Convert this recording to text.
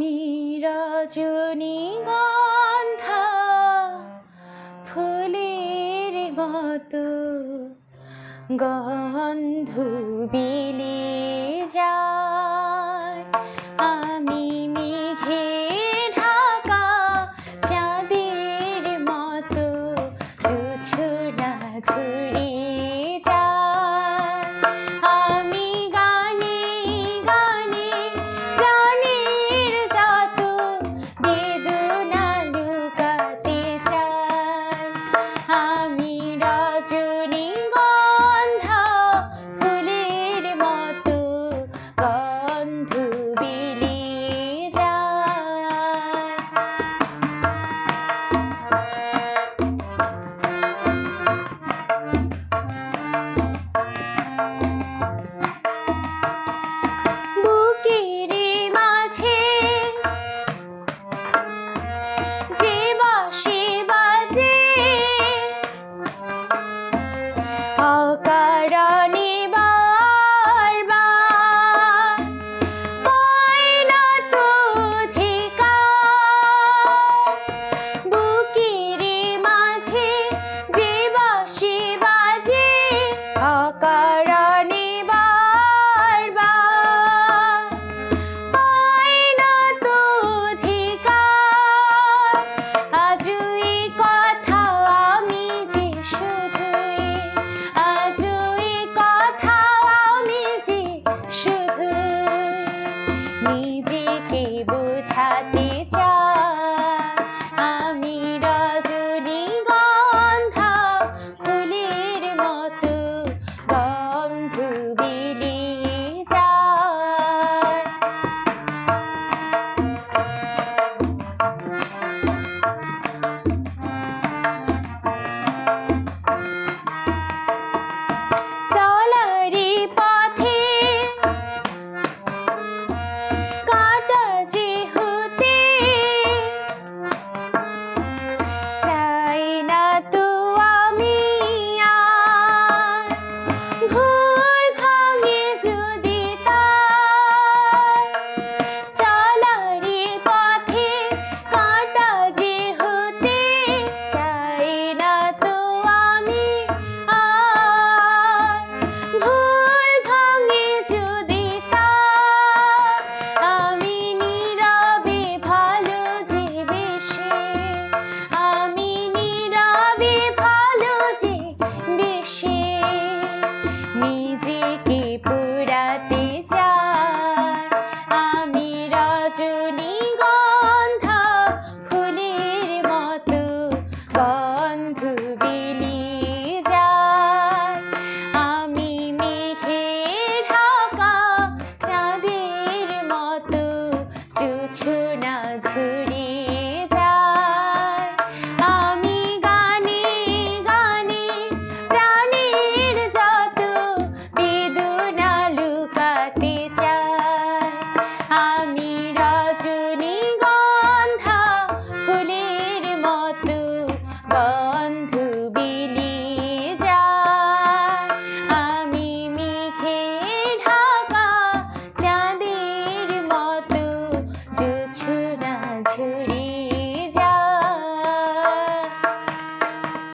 আমি রজনীগন্ধা ফুলের মতো গন্ধ বিলি যায় to to not do